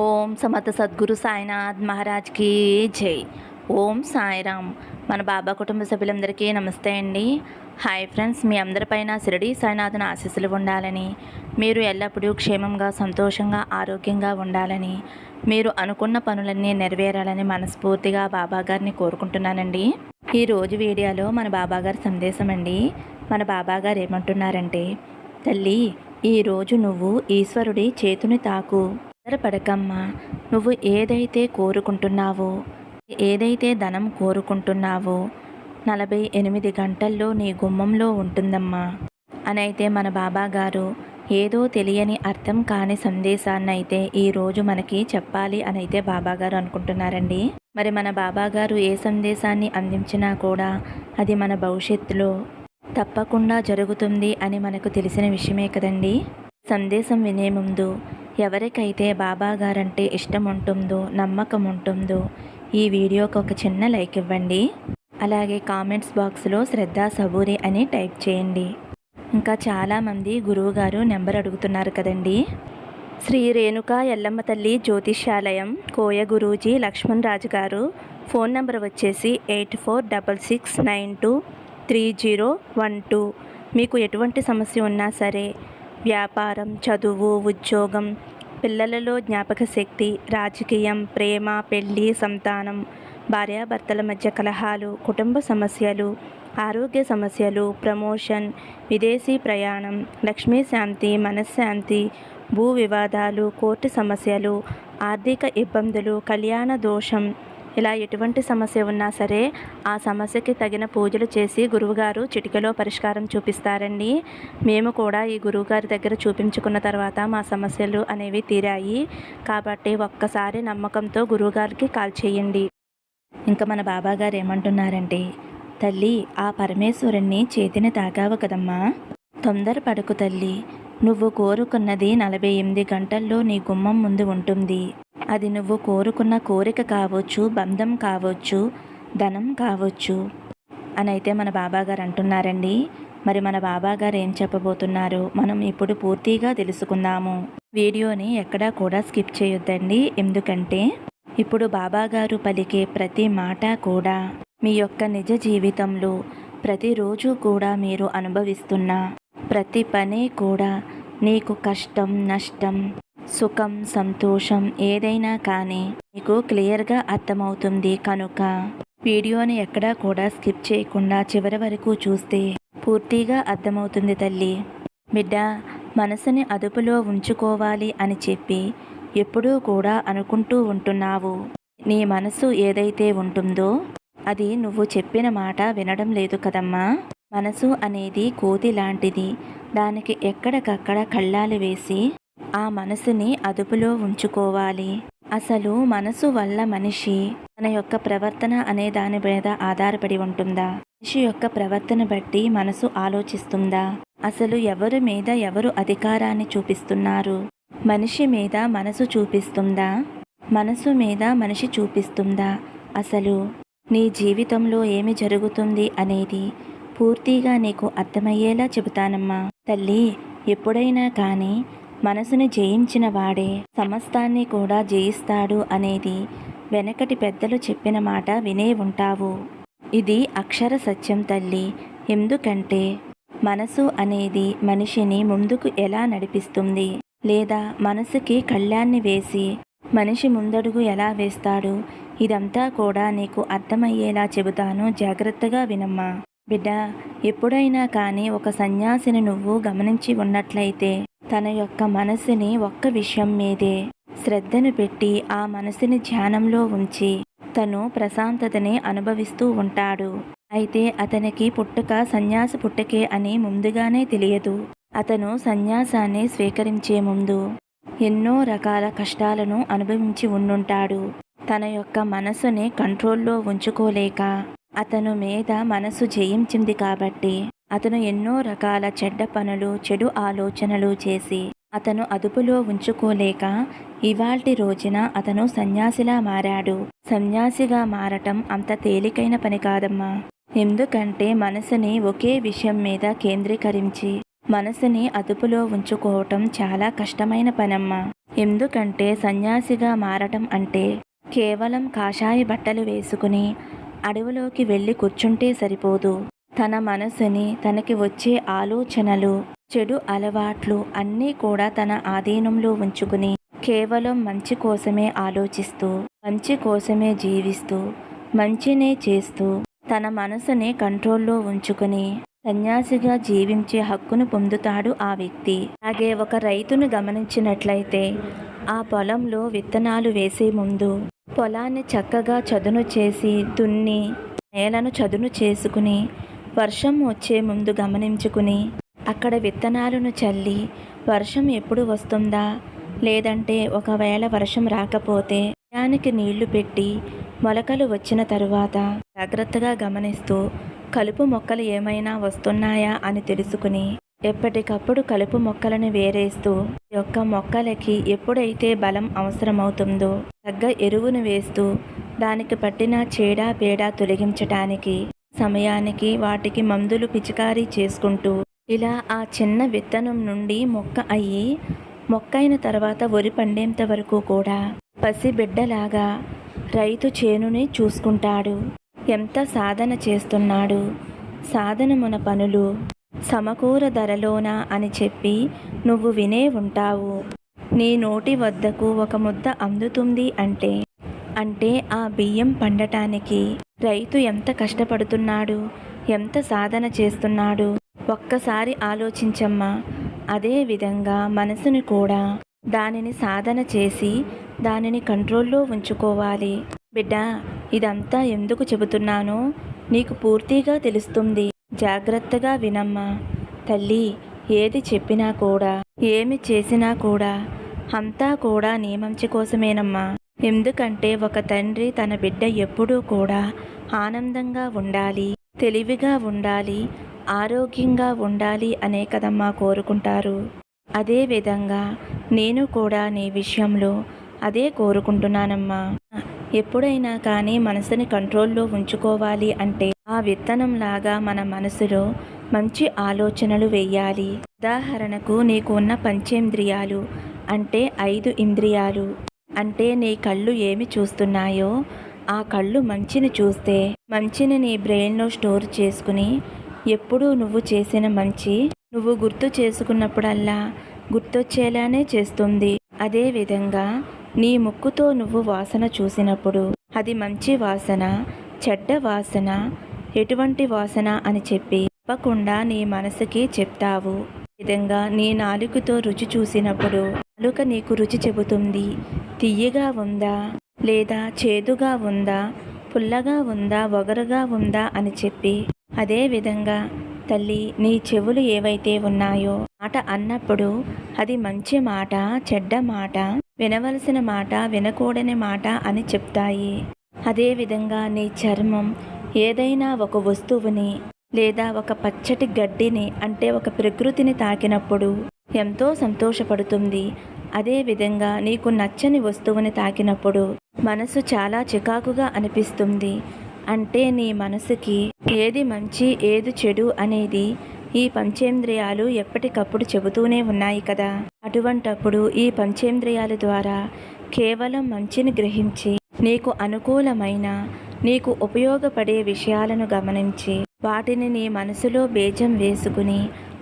ఓం సమర్థ సద్గురు సాయినాథ్ మహారాజ్కి జై. ఓం సాయిరామ్. మన బాబా కుటుంబ సభ్యులందరికీ నమస్తే అండి. హాయ్ ఫ్రెండ్స్ మీ అందరిపైన షిరడి సాయినాథుని ఆశీస్సులు ఉండాలని మీరు ఎల్లప్పుడూ క్షేమంగా సంతోషంగా ఆరోగ్యంగా ఉండాలని మీరు అనుకున్న పనులన్నీ నెరవేరాలని మనస్ఫూర్తిగా బాబా గారిని కోరుకుంటున్నానండి. ఈ రోజు వీడియోలో మన బాబా గారి సందేశం అండి. మన బాబా గారు ఏమంటున్నారంటే తల్లి ఈరోజు నువ్వు ఈశ్వరుడి చేతుని తాకు. పడకమ్మా నువ్వు ఏదైతే కోరుకుంటున్నావో ఏదైతే ధనం కోరుకుంటున్నావో నలభై ఎనిమిది గంటల్లో నీ గుమ్మంలో ఉంటుందమ్మా. అని అయితే మన బాబా గారు ఏదో తెలియని అర్థం కాని సందేశాన్ని అయితే ఈరోజు మనకి చెప్పాలి అని అయితే అనుకుంటున్నారండి. మరి మన బాబాగారు ఏ సందేశాన్ని అందించినా కూడా అది మన భవిష్యత్తులో తప్పకుండా జరుగుతుంది అని మనకు తెలిసిన విషయమే కదండి. సందేశం వినే ముందు ఎవరికైతే బాబా గారంటే ఇష్టం ఉంటుందో నమ్మకం ఉంటుందో ఈ వీడియోకి ఒక చిన్న లైక్ ఇవ్వండి. అలాగే కామెంట్స్ బాక్స్లో శ్రద్ధా సబూరి అని టైప్ చేయండి. ఇంకా చాలామంది గురువుగారు నెంబర్ అడుగుతున్నారు కదండి. శ్రీ రేణుక ఎల్లమ్మ తల్లి జ్యోతిష్యాలయం కోయ గురూజీ లక్ష్మణ్ రాజు గారు ఫోన్ నెంబర్ వచ్చేసి eight four double six nine two three zero one two. మీకు ఎటువంటి సమస్య ఉన్నా సరే వ్యాపారం చదువు ఉద్యోగం పిల్లలలో జ్ఞాపక శక్తి రాజకీయం ప్రేమ పెళ్ళి సంతానం భార్యాభర్తల మధ్య కలహాలు కుటుంబ సమస్యలు ఆరోగ్య సమస్యలు ప్రమోషన్ విదేశీ ప్రయాణం లక్ష్మీ శాంతి మనశ్శాంతి భూ వివాదాలు కోర్టు సమస్యలు ఆర్థిక ఇబ్బందులు కళ్యాణ దోషం ఇలా ఎటువంటి సమస్య ఉన్నా సరే ఆ సమస్యకి తగిన పూజలు చేసి గురువుగారు చిటికలో పరిష్కారం చూపిస్తారండి. మేము కూడా ఈ గురువుగారి దగ్గర చూపించుకున్న తర్వాత మా సమస్యలు అనేవి తీరాయి. కాబట్టి ఒక్కసారి నమ్మకంతో గురువుగారికి కాల్ చేయండి. ఇంకా మన బాబాగారు ఏమంటున్నారంటే తల్లి ఆ పరమేశ్వరుణ్ణి చేతిని తాగావు కదమ్మా. తొందర పడుకు తల్లి. నువ్వు కోరుకున్నది నలభై ఎనిమిది గంటల్లో నీ గుమ్మం ముందు ఉంటుంది. అది నువ్వు కోరుకున్న కోరిక కావచ్చు బంధం కావచ్చు ధనం కావచ్చు. అని అయితే మన బాబాగారు అంటున్నారండి. మరి మన బాబాగారు ఏం చెప్పబోతున్నారు? మనం ఇప్పుడు పూర్తిగా తెలుసుకుందాము. వీడియోని ఎక్కడా కూడా స్కిప్ చేయొద్దండి. ఎందుకంటే ఇప్పుడు బాబాగారు పలికే ప్రతి మాట కూడా మీ యొక్క నిజ జీవితంలో ప్రతిరోజు కూడా మీరు అనుభవిస్తున్న ప్రతి పని కూడా నీకు కష్టం నష్టం సుఖం సంతోషం ఏదైనా కానీ మీకు క్లియర్గా అర్థమవుతుంది కనుక వీడియోని ఎక్కడా కూడా స్కిప్ చేయకుండా చివరి వరకు చూస్తే పూర్తిగా అర్థమవుతుంది తల్లి. బిడ్డ మనసుని అదుపులో ఉంచుకోవాలి అని చెప్పి ఎప్పుడూ కూడా అనుకుంటూ ఉంటున్నావు. నీ మనసు ఏదైతే ఉంటుందో అది నువ్వు చెప్పిన మాట వినడం లేదు కదమ్మా. మనసు అనేది కోతి లాంటిది. దానికి ఎక్కడికక్కడ కళ్ళాలు వేసి ఆ మనసుని అదుపులో ఉంచుకోవాలి. అసలు మనసు వల్ల మనిషి తన యొక్క ప్రవర్తన అనే దాని మీద ఆధారపడి ఉంటుందా? మనిషి యొక్క ప్రవర్తన బట్టి మనసు ఆలోచిస్తుందా? అసలు ఎవరి మీద ఎవరు అధికారాన్ని చూపిస్తున్నారు? మనిషి మీద మనసు చూపిస్తుందా? మనసు మీద మనిషి చూపిస్తుందా? అసలు నీ జీవితంలో ఏమి జరుగుతుంది అనేది పూర్తిగా నీకు అర్థమయ్యేలా చెబుతానమ్మా. తల్లి ఎప్పుడైనా కానీ మనసుని జయించిన వాడే సమస్తాన్ని కూడా జయిస్తాడు అనేది వెనకటి పెద్దలు చెప్పిన మాట వినే ఉంటావు. ఇది అక్షర సత్యం తల్లి ఎందుకంటే మనసు అనేది మనిషిని ముందుకు ఎలా నడిపిస్తుంది? లేదా మనసుకి కళ్యాణ్ణి వేసి మనిషి ముందడుగు ఎలా వేస్తాడు? ఇదంతా కూడా నీకు అర్థమయ్యేలా చెబుతాను జాగ్రత్తగా వినమ్మా. బిడ్డ ఎప్పుడైనా కానీ ఒక సన్యాసిని నువ్వు గమనించి ఉన్నట్లయితే తన యొక్క మనసుని ఒక్క విషయం మీదే శ్రద్ధను పెట్టి ఆ మనసుని ధ్యానంలో ఉంచి తను ప్రశాంతతని అనుభవిస్తూ ఉంటాడు. అయితే అతనికి పుట్టుక సన్యాసి పుట్టకే అని ముందుగానే తెలియదు. అతను సన్యాసాన్ని స్వీకరించే ముందు ఎన్నో రకాల కష్టాలను అనుభవించి ఉండుంటాడు. తన యొక్క మనసుని కంట్రోల్లో ఉంచుకోలేక అతను మీద మనసు జయించింది కాబట్టి అతను ఎన్నో రకాల చెడ్డ పనులు చెడు ఆలోచనలు చేసి అతను అదుపులో ఉంచుకోలేక ఇవాల్టి రోజున అతను సన్యాసిలా మారాడు. సన్యాసిగా మారటం అంత తేలికైన పని కాదమ్మా. ఎందుకంటే మనసుని ఒకే విషయం మీద కేంద్రీకరించి మనసుని అదుపులో ఉంచుకోవటం చాలా కష్టమైన పనమ్మా. ఎందుకంటే సన్యాసిగా మారటం అంటే కేవలం కాషాయ బట్టలు వేసుకుని అడవిలోకి వెళ్ళి కూర్చుంటే సరిపోదు. తన మనసుని తనకి వచ్చే ఆలోచనలు చెడు అలవాట్లు అన్నీ కూడా తన ఆధీనంలో ఉంచుకుని కేవలం మంచి కోసమే ఆలోచిస్తూ మంచి కోసమే జీవిస్తూ మంచినే చేస్తూ తన మనసుని కంట్రోల్లో ఉంచుకుని సన్యాసిగా జీవించే హక్కును పొందుతాడు ఆ వ్యక్తి. అలాగే ఒక రైతును గమనించినట్లయితే ఆ పొలంలో విత్తనాలు వేసే ముందు పొలాన్ని చక్కగా చదును చేసి దున్ని నేలను చదును చేసుకుని వర్షం వచ్చే ముందు గమనించుకుని అక్కడ విత్తనాలను చల్లి వర్షం ఎప్పుడు వస్తుందా? లేదంటే ఒకవేళ వర్షం రాకపోతే దానికి నీళ్ళు పెట్టి మొలకలు వచ్చిన తరువాత జాగ్రత్తగా గమనిస్తూ కలుపు మొక్కలు ఏమైనా వస్తున్నాయా అని తెలుసుకుని ఎప్పటికప్పుడు కలుపు మొక్కలను వేరేస్తూ యొక్క మొక్కలకి ఎప్పుడైతే బలం అవసరమవుతుందో తగ్గ ఎరువును వేస్తూ దానికి పట్టిన చేడా పేడా తొలగించటానికి సమయానికి వాటికి మందులు పిచికారీ చేసుకుంటూ ఇలా ఆ చిన్న విత్తనం నుండి మొక్క అయ్యి మొక్క అయిన తర్వాత వరి పండేంత వరకు కూడా పసిబిడ్డలాగా రైతు చేనుని చూసుకుంటాడు. ఎంత సాధన చేస్తున్నాడు. సాధనమున పనులు సమకూర ధరలోనా అని చెప్పి నువ్వు వినే ఉంటావు. నీ నోటి వద్దకు ఒక ముద్ద అందుతుంది అంటే అంటే ఆ బియ్యం పండటానికి రైతు ఎంత కష్టపడుతున్నాడు ఎంత సాధన చేస్తున్నాడు? ఒక్కసారి ఆలోచించమ్మా. అదే విధంగా మనసుని కూడా దానిని సాధన చేసి దానిని కంట్రోల్లో ఉంచుకోవాలి. బిడ్డ ఇదంతా ఎందుకు చెబుతున్నానో నీకు పూర్తిగా తెలుస్తుంది. జాగ్రత్తగా వినమ్మా. తల్లి ఏది చెప్పినా కూడా ఏమి చేసినా కూడా అంతా కూడా నీ మంచి కోసమేనమ్మా. ఎందుకంటే ఒక తండ్రి తన బిడ్డ ఎప్పుడూ కూడా ఆనందంగా ఉండాలి తెలివిగా ఉండాలి ఆరోగ్యంగా ఉండాలి అనే కదమ్మా కోరుకుంటారు. అదే విధంగా నేను కూడా నీ విషయంలో అదే కోరుకుంటున్నానమ్మా. ఎప్పుడైనా కానీ మనసుని కంట్రోల్లో ఉంచుకోవాలి అంటే ఆ విత్తనంలాగా మన మనసులో మంచి ఆలోచనలు వేయాలి. ఉదాహరణకు నీకు ఉన్న పంచేంద్రియాలు అంటే ఐదు ఇంద్రియాలు. అంటే నీ కళ్ళు ఏమి చూస్తున్నాయో ఆ కళ్ళు మంచిని చూస్తే మంచిని నీ బ్రెయిన్లో స్టోర్ చేసుకుని ఎప్పుడూ నువ్వు చేసిన మంచి నువ్వు గుర్తు చేసుకున్నప్పుడల్లా గుర్తొచ్చేలానే చేస్తుంది. అదేవిధంగా నీ ముక్కుతో నువ్వు వాసన చూసినప్పుడు అది మంచి వాసన చెడ్డ వాసన ఎటువంటి వాసన అని చెప్పి తప్పకుండా నీ మనసుకి చెప్తావు. ఈ విధంగా నీ నాలుకతో రుచి చూసినప్పుడు నాలుక నీకు రుచి చెబుతుంది. తియ్యగా ఉందా? లేదా చేదుగా ఉందా? పుల్లగా ఉందా? ఒగరుగా ఉందా? అని చెప్పి అదే విధంగా తల్లి నీ చెవులు ఏవైతే ఉన్నాయో మాట అన్నప్పుడు అది మంచి మాట చెడ్డ మాట వినవలసిన మాట వినకూడని మాట అని చెప్తాయి. అదేవిధంగా నీ చర్మం ఏదైనా ఒక వస్తువుని లేదా ఒక పచ్చటి గడ్డిని అంటే ఒక ప్రకృతిని తాకినప్పుడు ఎంతో సంతోషపడుతుంది. అదేవిధంగా నీకు నచ్చని వస్తువుని తాకినప్పుడు మనసు చాలా చికాకుగా అనిపిస్తుంది. అంటే నీ మనసుకి ఏది మంచి ఏది చెడు అనేది ఈ పంచేంద్రియాలు ఎప్పటికప్పుడు చెబుతూనే ఉన్నాయి కదా. అటువంటప్పుడు ఈ పంచేంద్రియాల ద్వారా కేవలం మంచిని గ్రహించి నీకు అనుకూలమైన నీకు ఉపయోగపడే విషయాలను గమనించి వాటిని నీ మనసులో బీజం వేసుకుని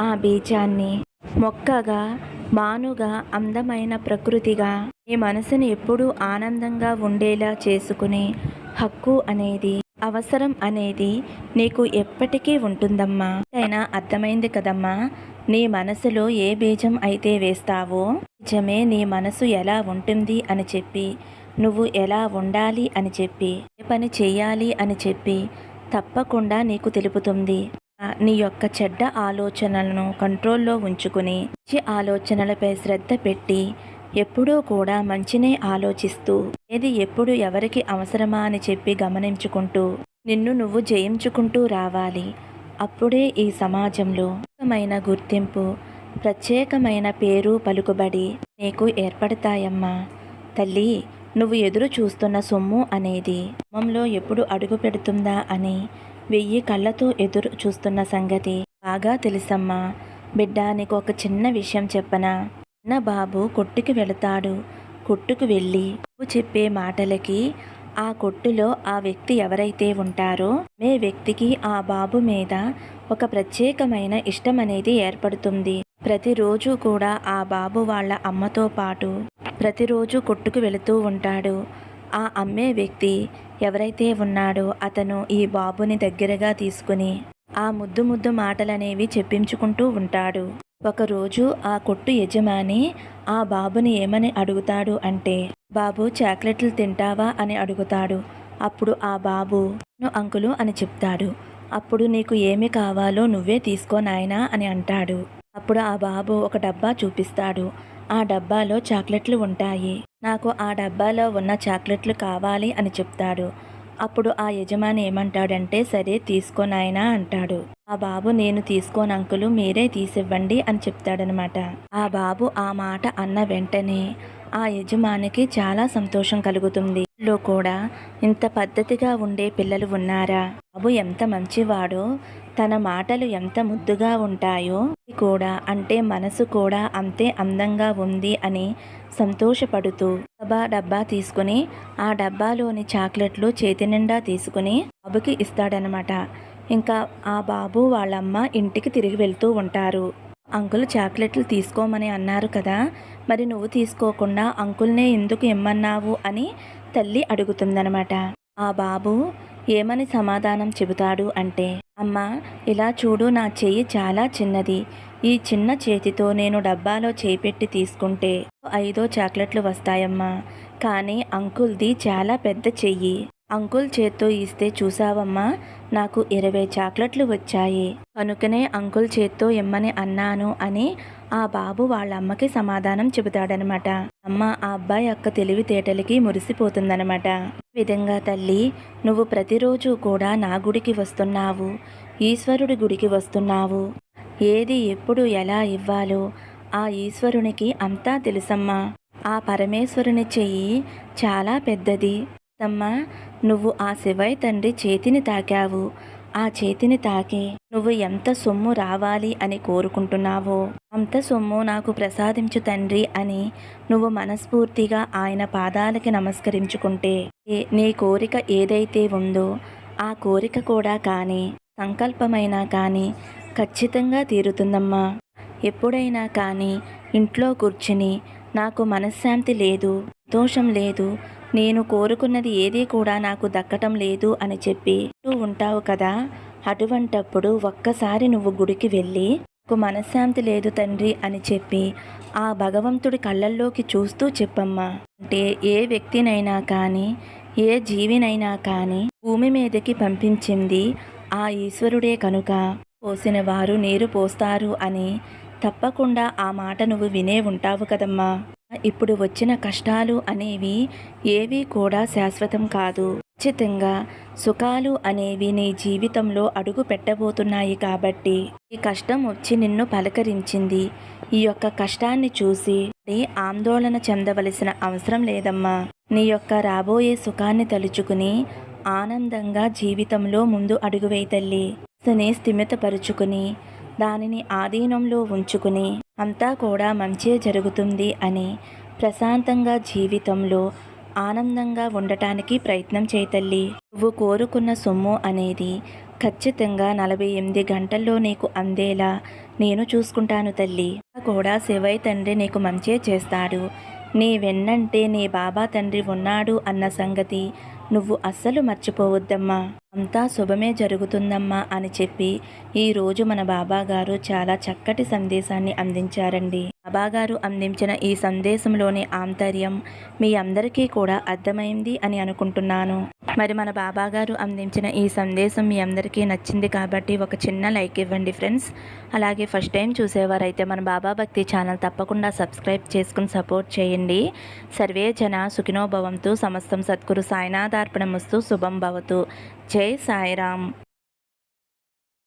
ఆ బీజాన్ని మొక్కగా మానుగా అందమైన ప్రకృతిగా నీ మనసుని ఎప్పుడూ ఆనందంగా ఉండేలా చేసుకునే హక్కు అనేది అవసరం అనేది నీకు ఎప్పటికీ ఉంటుందమ్మా. అయినా అర్థమైంది కదమ్మా నీ మనసులో ఏ బీజం అయితే వేస్తావో నిజమే నీ మనసు ఎలా ఉంటుంది అని చెప్పి నువ్వు ఎలా ఉండాలి అని చెప్పి ఏ పని చేయాలి అని చెప్పి తప్పకుండా నీకు తెలుపుతుంది. నీ యొక్క చెడ్డ ఆలోచనలను కంట్రోల్లో ఉంచుకుని మంచి ఆలోచనలపై శ్రద్ధ పెట్టి ఎప్పుడూ కూడా మంచినే ఆలోచిస్తూ ఏది ఎప్పుడు ఎవరికి అవసరమా అని చెప్పి గమనించుకుంటూ నిన్ను నువ్వు జయించుకుంటూ రావాలి. అప్పుడే ఈ సమాజంలో ప్రత్యేకమైన గుర్తింపు ప్రత్యేకమైన పేరు పలుకుబడి నీకు ఏర్పడతాయమ్మా. తల్లి నువ్వు ఎదురు చూస్తున్న సొమ్ము అనేది సొమ్మంలో ఎప్పుడు అడుగు పెడుతుందా అని వెయ్యి కళ్ళతో ఎదురు చూస్తున్న సంగతి బాగా తెలుసమ్మా. బిడ్డ నీకు ఒక చిన్న విషయం చెప్పనా? చిన్న బాబు కొట్టుకు వెళతాడు. కొట్టుకు వెళ్ళి నువ్వు చెప్పే మాటలకి ఆ కొట్టులో ఆ వ్యక్తి ఎవరైతే ఉంటారో మే వ్యక్తికి ఆ బాబు మీద ఒక ప్రత్యేకమైన ఇష్టం అనేది ఏర్పడుతుంది. ప్రతిరోజు కూడా ఆ బాబు వాళ్ళ అమ్మతో పాటు ప్రతిరోజు కొట్టుకు వెళుతూ ఉంటాడు. ఆ అమ్మే వ్యక్తి ఎవరైతే ఉన్నాడో అతను ఈ బాబుని దగ్గరగా తీసుకుని ఆ ముద్దు ముద్దు మాటలనేవి చెప్పించుకుంటూ ఉంటాడు. ఒకరోజు ఆ కొట్టు యజమాని ఆ బాబుని ఏమని అడుగుతాడు అంటే బాబు చాక్లెట్లు తింటావా? అని అడుగుతాడు. అప్పుడు ఆ బాబు అంకులు అని చెప్తాడు. అప్పుడు నీకు ఏమి కావాలో నువ్వే తీసుకో నాయనా అని అంటాడు. అప్పుడు ఆ బాబు ఒక డబ్బా చూపిస్తాడు. ఆ డబ్బాలో చాక్లెట్లు ఉంటాయి. నాకు ఆ డబ్బాలో ఉన్న చాక్లెట్లు కావాలి అని చెప్తాడు. అప్పుడు ఆ యజమాని ఏమంటాడంటే సరే తీసుకో నాయనా అంటాడు. ఆ బాబు నేను తీసుకోను అంకులు మీరే తీసివ్వండి అని చెప్తాడనమాట. ఆ బాబు ఆ మాట అన్న వెంటనే ఆ యజమానికి చాలా సంతోషం కలుగుతుంది. లో కూడా ఇంత పద్ధతిగా ఉండే పిల్లలు ఉన్నారా? బాబు ఎంత మంచివాడో తన మాటలు ఎంత ముద్దుగా ఉంటాయో కూడా అంటే మనసు కూడా అంతే అందంగా ఉంది అని సంతోషపడుతూ డబ్బా డబ్బా తీసుకుని ఆ డబ్బాలోని చాక్లెట్లు చేతి నిండా తీసుకుని బాబుకి ఇస్తాడనమాట ఇంకా ఆ బాబు వాళ్ళమ్మ ఇంటికి తిరిగి వెళ్తూ ఉంటారు. అంకుల్ చాక్లెట్లు తీసుకోమని అన్నారు కదా మరి నువ్వు తీసుకోకుండా అంకుల్నే ఎందుకు ఇమ్మన్నావు అని తల్లి అడుగుతుందనమాట ఆ బాబు ఏమని సమాధానం చెబుతాడు అంటే అమ్మా ఇలా చూడు నా చెయ్యి చాలా చిన్నది. ఈ చిన్న చేతితో నేను డబ్బాలో చేయి పెట్టి తీసుకుంటే ఐదో చాక్లెట్లు వస్తాయమ్మా. కానీ అంకుల్ది చాలా పెద్ద చెయ్యి. అంకుల్ చేత్తో ఇస్తే చూసావమ్మా నాకు ఇరవై చాక్లెట్లు వచ్చాయి. కనుకనే అంకుల్ చేత్తో ఇమ్మని అన్నాను అని ఆ బాబు వాళ్ళ అమ్మకి సమాధానం చెబుతాడనమాట. అమ్మ ఆ అబ్బాయి యొక్క తెలివితేటలకి మురిసిపోతుందనమాట. ఈ విధంగా తల్లి నువ్వు ప్రతిరోజు కూడా నా గుడికి వస్తున్నావు. ఈశ్వరుడి గుడికి వస్తున్నావు. ఏది ఎప్పుడు ఎలా ఇవ్వాలో ఆ ఈశ్వరునికి అంతా తెలుసమ్మా. ఆ పరమేశ్వరుని చెయ్యి చాలా పెద్దది. అమ్మా నువ్వు ఆ శివయ్య తండ్రి చేతిని తాకావు. ఆ చేతిని తాకి నువ్వు ఎంత సొమ్ము రావాలి అని కోరుకుంటున్నావో అంత సొమ్ము నాకు ప్రసాదించు తండ్రి అని నువ్వు మనస్ఫూర్తిగా ఆయన పాదాలకి నమస్కరించుకుంటే నీ కోరిక ఏదైతే ఉందో ఆ కోరిక కూడా కానీ సంకల్పమైనా కానీ ఖచ్చితంగా తీరుతుందమ్మా. ఎప్పుడైనా కానీ ఇంట్లో కూర్చుని నాకు మనశ్శాంతి లేదు దోషం లేదు నేను కోరుకున్నది ఏదీ కూడా నాకు దక్కటం లేదు అని చెప్పి అంటూ ఉంటావు కదా. అటువంటప్పుడు ఒక్కసారి నువ్వు గుడికి వెళ్ళి నాకు మనశ్శాంతి లేదు తండ్రి అని చెప్పి ఆ భగవంతుడి కళ్ళల్లోకి చూస్తూ చెప్పమ్మా. అంటే ఏ వ్యక్తినైనా కానీ ఏ జీవినైనా కానీ భూమి మీదకి పంపించింది ఆ ఈశ్వరుడే కనుక. పోసిన వారు నీరు పోస్తారు అని తప్పకుండా ఆ మాట నువ్వు వినే ఉంటావు కదమ్మా. ఇప్పుడు వచ్చిన కష్టాలు అనేవి ఏవి కూడా శాశ్వతం కాదు. ఖచ్చితంగా సుఖాలు అనేవి నీ జీవితంలో అడుగు పెట్టబోతున్నాయి కాబట్టి ఈ కష్టం వచ్చి నిన్ను పలకరించింది. ఈ యొక్క కష్టాన్ని చూసి ఆందోళన చెందవలసిన అవసరం లేదమ్మా. నీ యొక్క రాబోయే సుఖాన్ని తలుచుకుని ఆనందంగా జీవితంలో ముందు అడుగు తల్లి. స్థిమితపరుచుకుని దానిని ఆధీనంలో ఉంచుకుని అంతా కూడా మంచే జరుగుతుంది అని ప్రశాంతంగా జీవితంలో ఆనందంగా ఉండటానికి ప్రయత్నం చేయి తల్లి. నువ్వు కోరుకున్న సొమ్ము అనేది ఖచ్చితంగా నలభై ఎనిమిది గంటల్లో నీకు అందేలా నేను చూసుకుంటాను తల్లి. కూడా శివయ్య తండ్రి నీకు మంచే చేస్తాడు. నీ వెన్నంటే నీ బాబా తండ్రి ఉన్నాడు అన్న సంగతి నువ్వు అస్సలు మర్చిపోవద్దమ్మా. అంతా శుభమే జరుగుతుందమ్మా అని చెప్పి ఈ రోజు మన బాబా గారు చాలా చక్కటి సందేశాన్ని అందించారండి. బాబాగారు అందించిన ఈ సందేశంలోని ఆంతర్యం మీ అందరికీ కూడా అర్థమైంది అని అనుకుంటున్నాను. మరి మన బాబాగారు అందించిన ఈ సందేశం మీ అందరికీ నచ్చింది కాబట్టి ఒక చిన్న లైక్ ఇవ్వండి ఫ్రెండ్స్. అలాగే ఫస్ట్ టైం చూసేవారైతే మన బాబా భక్తి ఛానల్ తప్పకుండా సబ్స్క్రైబ్ చేసుకుని సపోర్ట్ చేయండి. సర్వే జన సుఖినోభవంతో సమస్తం సద్గురు సాయినాథార్పణమస్తు శుభం భవతు. జై సాయిరామ్.